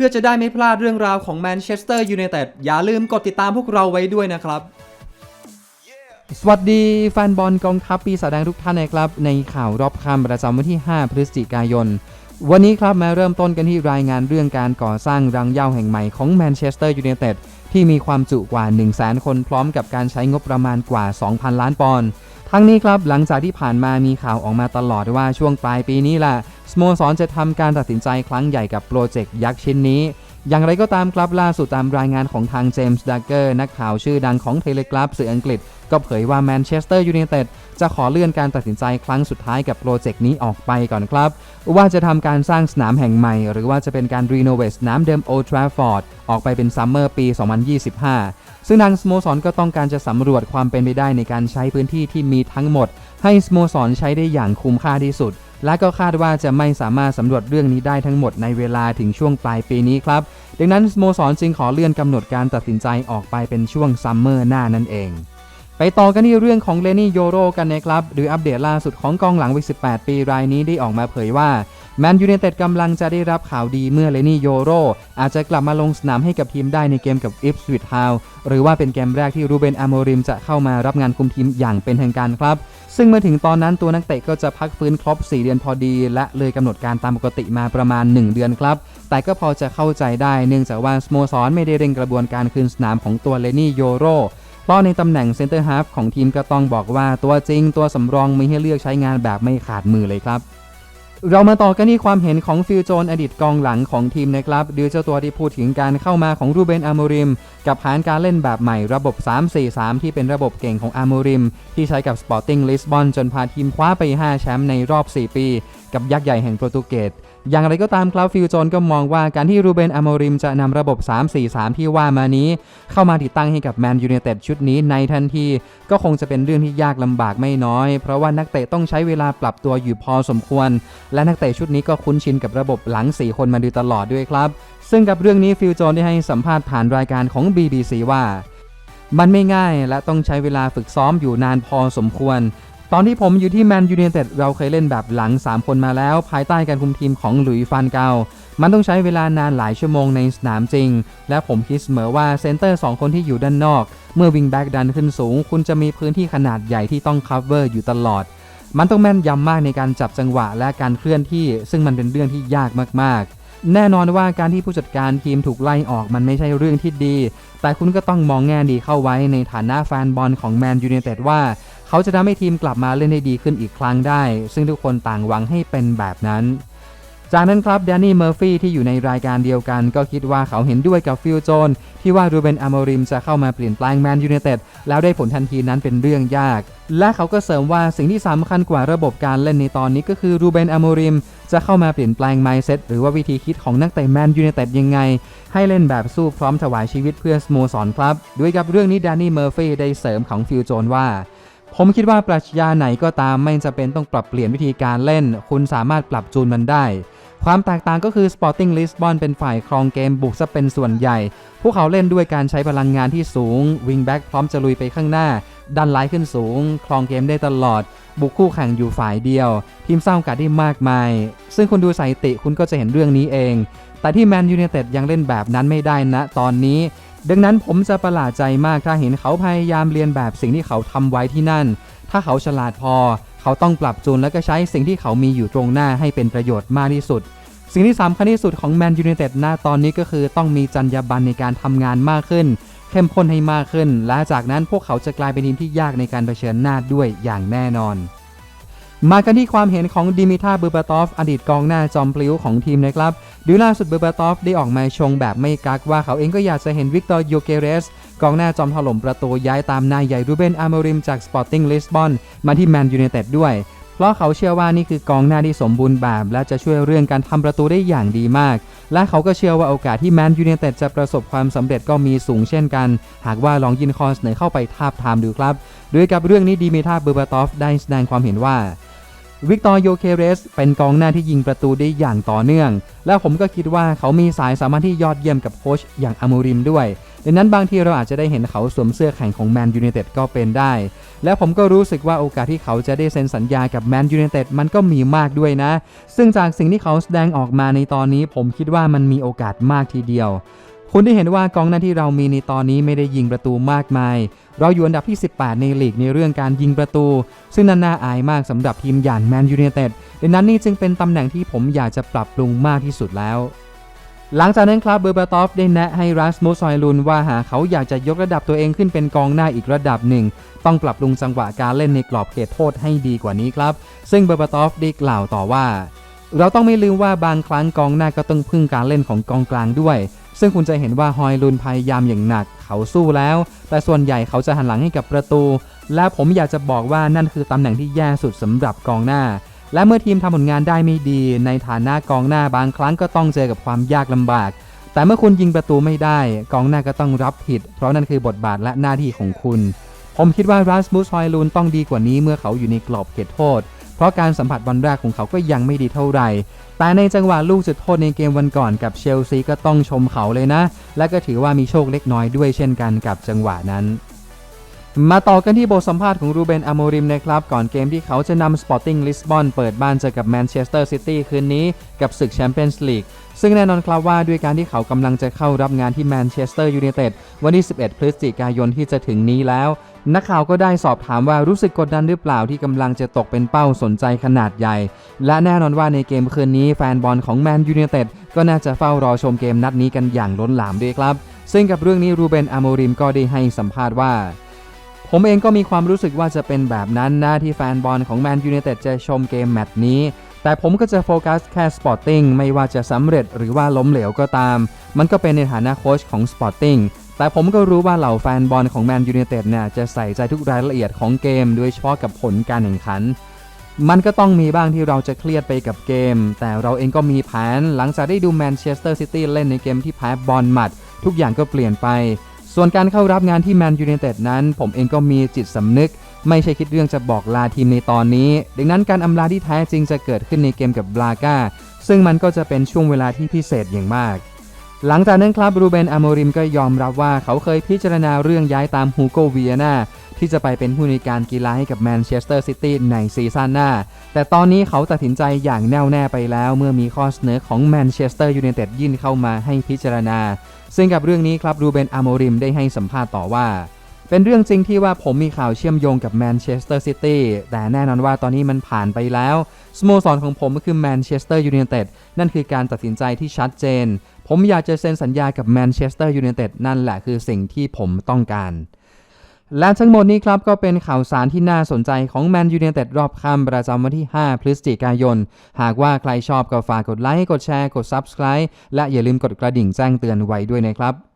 พื่อจะได้ไม่พลาดเรื่องราวของแมนเชสเตอร์ยูไนเต็ดอย่าลืมกดติดตามพวกเราไว้ด้วยนะครับ สวัสดีแฟนบอลกองทัพปีศาจแดงทุกท่านนะครับ ในข่าวรอบค่ำประจำวันที่ 5 พฤศจิกายน วันนี้ครับมาเริ่มต้นกันที่รายงานเรื่องการก่อสร้างรังเหย้าแห่งใหม่ของแมนเชสเตอร์ยูไนเต็ดที่มีความจุกว่า 1 0 0 0 0แคนพร้อมกับการใช้งบประมาณกว่า 2,000 ล้านปอนด์ ทั้งนี้ครับหลังจากที่ผ่านมามีข่าวออกมาตลอดว่าช่วงปลายปีนี้แหละสโมสรจะทำการตัดสินใจครั้งใหญ่กับโปรเจกต์ยักษ์ชิ้นนี้ อย่างไรก็ตามครับล่าสุดตามรายงานของทางเจมส์ดักเกอร์นักข่าวชื่อดังของเทเลกราฟสื่ออังกฤษ ก็เผยว่าแมนเชสเตอร์ยูไนเต็ดจะขอเลื่อนการตัดสินใจครั้งสุดท้ายกับโปรเจกต์นี้ออกไปก่อนครับ ว่าจะทำการสร้างสนามแห่งใหม่ หรือว่าจะเป็นการรีโนเวทสนามเดิมโอทราฟอร์ดออกไปเป็นซัมเมอร์ปี 2025 ซึ่งทางสโมสรก็ต้องการจะสำรวจความเป็นไปได้ในการใช้พื้นที่ที่มีทั้งหมด ให้สโมสรใช้ได้อย่างคุ้มค่าที่สุดและก็คาดว่าจะไม่สามารถสำรวจเรื่องนี้ได้ทั้งหมดในเวลาถึงช่วงปลายปีนี้ครับ ดังนั้นสโมสรจึงขอเลื่อนกำหนดการตัดสินใจออกไปเป็นช่วงซัมเมอร์หน้านั่นเอง ไปต่อกันที่เรื่องของเลนี่โยโรกันนะครับ หรืออัปเดตล่าสุดของกองหลังวัย18 ปีรายนี้ได้ออกมาเผยว่าแมนยูไนเต็ดกำลังจะได้รับข่าวดีเมื่อเลนี่โยโรอาจจะกลับมาลงสนามให้กับทีมได้ในเกมกับอิฟสวิตฮาวหรือว่าเป็นเกมแรกที่รูเบนอโมริมจะเข้ามารับงานคุมทีมอย่างเป็นทางการครับ ซึ่งเมื่อถึงตอนนั้นตัวนักเตะก็จะพักฟื้นครบ 4 เดือนพอดี และเลยกำหนดการตามปกติมาประมาณ 1 เดือนครับ แต่ก็พอจะเข้าใจได้เนื่องจากว่าสโมสรไม่ได้เร่งกระบวนการคืนสนามของตัวเลนี่โยโร เพราะในตำแหน่งเซนเตอร์ฮาฟของทีมก็ต้องบอกว่าตัวจริงตัวสำรองมีให้เลือกใช้งานแบบไม่ขาดมือเลยครับ เรามาต่อกันที่ความเห็นของฟิลโจนอดีตกองหลังของทีมนะครับดยเจ้าตัวที่พูดถึงการเข้ามาของรูเบนอาโมริม กับแผนการเล่นแบบใหม่ระบบ 3-4-3 ที่เป็นระบบเก่งของอาโมริม ที่ใช้กับสปอร์ติ้งลิสบอนจนพาทีมคว้าไป 5 แชมป์ในรอบ 4 ปี กับยักษ์ใหญ่แห่งโปรตุเกส อย่างไรก็ตามคลาวฟิลโจนก็มองว่าการที่รูเบนอโมริมจะนำระบบ 3-4-3 ที่ว่ามานี้ เข้ามาติดตั้งให้กับแมนยูไนเต็ดชุดนี้ในทันที ก็คงจะเป็นเรื่องที่ยากลำบากไม่น้อย เพราะว่านักเตะต้องใช้เวลาปรับตัวอยู่พอสมควร และนักเตะชุดนี้ก็คุ้นชินกับระบบหลัง 4 คนมาโดยตลอดด้วยครับ ซึ่งกับเรื่องนี้ฟิลโจนได้ให้สัมภาษณ์ผ่านรายการของ BBC ว่ามันไม่ง่ายและต้องใช้เวลาฝึกซ้อมอยู่นานพอสมควร ตอนที่ผมอยู่ที่แมนยูไนเต็ดเราเคยเล่นแบบหลัง 3 คนมาแล้ว ภายใต้การคุมทีมของหลุยฟานเกา มันต้องใช้เวลานานหลายชั่วโมงในสนามจริง และผมคิดเสมอว่าเซนเตอร์ 2 คนที่อยู่ด้านนอก เมื่อวิงแบ็กดันขึ้นสูง คุณจะมีพื้นที่ขนาดใหญ่ที่ต้องคัฟเวอร์อยู่ตลอด มันต้องแม่นยำมากในการจับจังหวะและการเคลื่อนที่ ซึ่งมันเป็นเรื่องที่ยากมากๆแน่นอนว่าการที่ผู้จัดการทีมถูกไล่ออกมันไม่ใช่เรื่องที่ดี แต่คุณก็ต้องมองแง่ดีเข้าไว้ในฐานะแฟนบอลของแมนยูไนเต็ดว่า เขาจะทำให้ทีมกลับมาเล่นได้ดีขึ้นอีกครั้งได้ ซึ่งทุกคนต่างหวังให้เป็นแบบนั้น จากนั้นครับแดนนี่เมอร์ฟี่ที่อยู่ในรายการเดียวกัน ก็คิดว่าเขาเห็นด้วยกับฟิลโจน ที่ว่ารูเบนอโมอริมจะเข้ามาเปลี่ยนแปลงแมนยูไนเต็ดแล้วได้ผลทันทีนั้นเป็นเรื่องยาก และเขาก็เสริมว่าสิ่งที่สำคัญกว่าระบบการเล่นในตอนนี้ก็คือรูเบนอโมอริมจะเข้ามาเปลี่ยนแปลงไมซ์เซ็ตหรือว่าวิธีคิดของนักเตะแมนยูไนเต็ดยังไง ให้เล่นแบบสู้พร้อมถวายชีวิตเพื่อสโมสรครับ ด้วยกับเรื่องนี้แดนนี่เมอร์ฟี่ได้เสริมของฟิลโจนว่า ผมคิดว่าปรัชญาไหนก็ตามไม่จำเป็นต้องปรับเปลี่ยนวิธีการเล่น คุณสามารถปรับจูนมันได้ ความแตกต่างก็คือ Sporting Lisbon เป็นฝ่ายครองเกมบุกซะเป็นส่วนใหญ่ พวกเขาเล่นด้วยการใช้พลังงานที่สูง วิงแบ็กพร้อมจะลุยไปข้างหน้า ดันไลขึ้นสูง ครองเกมได้ตลอด บุกคู่แข่งอยู่ฝ่ายเดียว ทีมสร้างโอกาสได้มากมาย ซึ่งคุณดูสถิติคุณก็จะเห็นเรื่องนี้เอง แต่ที่แมนยูไนเต็ดยังเล่นแบบนั้นไม่ได้นะ ตอนนี้ ดังนั้นผมจะประหลาดใจมากถ้าเห็นเขาพยายามเรียนแบบสิ่งที่เขาทำไว้ที่นั่น ถ้าเขาฉลาดพอ เขาต้องปรับจูนและก็ใช้สิ่งที่เขามีอยู่ตรงหน้าให้เป็นประโยชน์มากที่สุด สิ่งที่สำคัญที่สุดของแมนยูไนเต็ดณตอนนี้ก็คือต้องมีจรรยาบรรณในการทำงานมากขึ้น เข้มข้นให้มากขึ้น และจากนั้นพวกเขาจะกลายเป็นทีมที่ยากในการเผชิญหน้าด้วยอย่างแน่นอน มากันที่ความเห็นของดิมิทาเบอร์บาตอฟอดีตกองหน้าจอมพลิ้วของทีมนะครับดูล่าสุดเบอร์บาตอฟได้ออกมาชงแบบไม่กักว่าเขาเองก็อยากจะเห็นวิกตอร์โยเกเรสกองหน้าจอมถล่มประตูย้ายตามนายใหญ่รูเบนอาโมริมจากสปอร์ติ้งลิสบอนมาที่แมนยูไนเต็ดด้วย เพราะเขาเชื่อว่านี่คือกองหน้าที่สมบูรณ์แบบ และจะช่วยเรื่องการทำประตูได้อย่างดีมาก และเขาก็เชื่อว่าโอกาสที่แมนยูไนเต็ดจะประสบความสำเร็จก็มีสูงเช่นกัน หากว่าลองยินคอนเสนอเข้าไปทาบทามดูครับ ด้วยกับเรื่องนี้ดีเมทาเบอร์บาตอฟได้แสดงความเห็นว่า วิกตอร์โยเคเรสเป็นกองหน้าที่ยิงประตูได้อย่างต่อเนื่อง และผมก็คิดว่าเขามีสายสามารถที่ยอดเยี่ยมกับโค้ชอย่างอามูริมด้วยดังนั้นบางทีเราอาจจะได้เห็นเขาสวมเสื้อแข่งของแมนยู i นเต็ดก็เป็นได้ และผมก็รู้สึกว่าโอกาสที่เขาจะได้เซ็นสัญญากับแมนยู i นเต็ดมันก็มีมากด้วยนะ ซึ่งจากสิ่งที่เขาแสดงออกมาในตอนนี้ผมคิดว่ามันมีโอกาสมากทีเดียว คุณได้เห็นว่ากองหน้าที่เรามีในตอนนี้ไม่ได้ยิงประตูมากมาย เราอยู่อันดับที่ 18 ในลีกในเรื่องการยิงประตู ซึ่งนั่นน่าอายมากสำหรับทีมอย่างแมนยู i นเต็ดดังนั้นนี่จึงเป็นตำแหน่งที่ผมอยากจะปรับปรุงมากที่สุดแล้ว หลังจากนั้นครับเบอร์บาตอฟได้แนะให้รัสมุสซอยลุนว่าหาเขาอยากจะยกระดับตัวเองขึ้นเป็นกองหน้าอีกระดับหนึ่ง ต้องปรับปรุงจังหวะการเล่นในกรอบเขตโทษให้ดีกว่านี้ครับ ซึ่งเบอร์บาตอฟได้กล่าวต่อว่าเราต้องไม่ลืมว่าบางครั้งกองหน้าก็ต้องพึ่งการเล่นของกองกลางด้วย ซึ่งคุณจะเห็นว่าฮอยลุนพยายามอย่างหนัก เขาสู้แล้ว แต่ส่วนใหญ่เขาจะหันหลังให้กับประตู และผมอยากจะบอกว่านั่นคือตำแหน่งที่แย่สุดสำหรับกองหน้า และเมื่อทีมทำผลงานได้ไม่ดี ในฐานะกองหน้าบางครั้งก็ต้องเจอกับความยากลำบาก แต่เมื่อคุณยิงประตูไม่ได้ กองหน้าก็ต้องรับผิด เพราะนั่นคือบทบาทและหน้าที่ของคุณ ผมคิดว่ารัสมุสฮอยลูนต้องดีกว่านี้เมื่อเขาอยู่ในกรอบเขตโทษ เพราะการสัมผัสบอลแรกของเขาก็ยังไม่ดีเท่าไหร่ แต่ในจังหวะลูกจุดโทษในเกมวันก่อนกับเชลซีก็ต้องชมเขาเลยนะ และก็ถือว่ามีโชคเล็กน้อยด้วยเช่นกันกับจังหวะนั้นมาต่อกันที่บทสัมภาษณ์ของรูเบนอโมริมนะครับ ก่อนเกมที่เขาจะนำสปอร์ติ้งลิสบอนเปิดบ้านเจอกับแมนเชสเตอร์ซิตี้คืนนี้ กับศึกแชมเปี้ยนส์ลีก ซึ่งแน่นอนครับว่าด้วยการที่เขากำลังจะเข้ารับงานที่แมนเชสเตอร์ยูไนเต็ดวันที่ 11 พฤศจิกายนที่จะถึงนี้แล้ว นักข่าวก็ได้สอบถามว่ารู้สึกกดดันหรือเปล่าที่กำลังจะตกเป็นเป้าสนใจขนาดใหญ่ และแน่นอนว่าในเกมคืนนี้แฟนบอลของแมนยูไนเต็ดก็น่าจะเฝ้ารอชมเกมนัดนี้กันอย่างล้นหลามด้วยครับ ซึ่งกับเรื่องนี้รูเบนอโมริมก็ได้ให้สัมภาษณ์ว่าผมเองก็มีความรู้สึกว่าจะเป็นแบบนั้นนะที่แฟนบอลของแมนยู i นเต็ดจะชมเกมแมตช์นี้ แต่ผมก็จะโฟกัสแค่สปอร์ติ้งไม่ว่าจะสำเร็จหรือว่าล้มเหลวก็ตาม มันก็เป็นในฐานะโค้ชของสปอร์ติ้งแต่ผมก็รู้ว่าเหล่าแฟนบอลของแมนยู i นเต็ดเนี่ยจะใส่ใจทุกรายละเอียดของเกม โดยเฉพาะกับผลการแข่งขัน มันก็ต้องมีบ้างที่เราจะเครียดไปกับเกม แต่เราเองก็มีแผนหลังจากได้ดูแมนเชสเตอร์ซิตี้เล่นในเกมที่แพ้บอลหมัด ทุกอย่างก็เปลี่ยนไป ส่วนการเข้ารับงานที่แมนยู i นเต็ดนั้น ผมเองก็มีจิตสำนึก ไม่ใช่คิดเรื่องจะบอกลาทีมในตอนนี้ ดังนั้นการอำลาที่แท้จริงจะเกิดขึ้นในเกมกับบราก้า ซึ่งมันก็จะเป็นช่วงเวลาที่พิเศษอย่างมาก หลังจากนั้นครับรูเบนอโมริมก็ยอมรับว่าเขาเคยพิจารณาเรื่องย้ายตามฮูโกเวียนาที่จะไปเป็นผู้ในการกีฬาให้กับแมนเชสเตอร์ซิตี้ในซีซั่นหน้า แต่ตอนนี้เขาตัดสินใจอย่างแน่วแน่ไปแล้วเมื่อมีข้อเสนอของแมนเชสเตอร์ยูไนเต็ดยื่นเข้ามาให้พิจารณา ซึ่งกับเรื่องนี้ครับรูเบนอโมริมได้ให้สัมภาษณ์ต่อว่า เป็นเรื่องจริงที่ว่าผมมีข่าวเชื่อมโยงกับแมนเชสเตอร์ซิตี้แต่แน่นอนว่าตอนนี้มันผ่านไปแล้วสโมสรของผมก็คือแมนเชสเตอร์ยูไนเต็ดนั่นคือการตัดสินใจที่ชัดเจน ผมอยากจะเซ็นสัญญากับแมนเชสเตอร์ยูไนเต็ดนั่นแหละคือสิ่งที่ผมต้องการและทั้งหมดนี้ครับก็เป็นข่าวสารที่น่าสนใจของแมนยู i นเต็ดรอบค่ำประจำวันที่ 5 พฤศจิกายน หากว่าใครชอบก็ฝากกดไลค์ กดแชร์ กด Subscribe และอย่าลืมกดกระดิ่งแจ้งเตือนไว้ด้วยนะครับ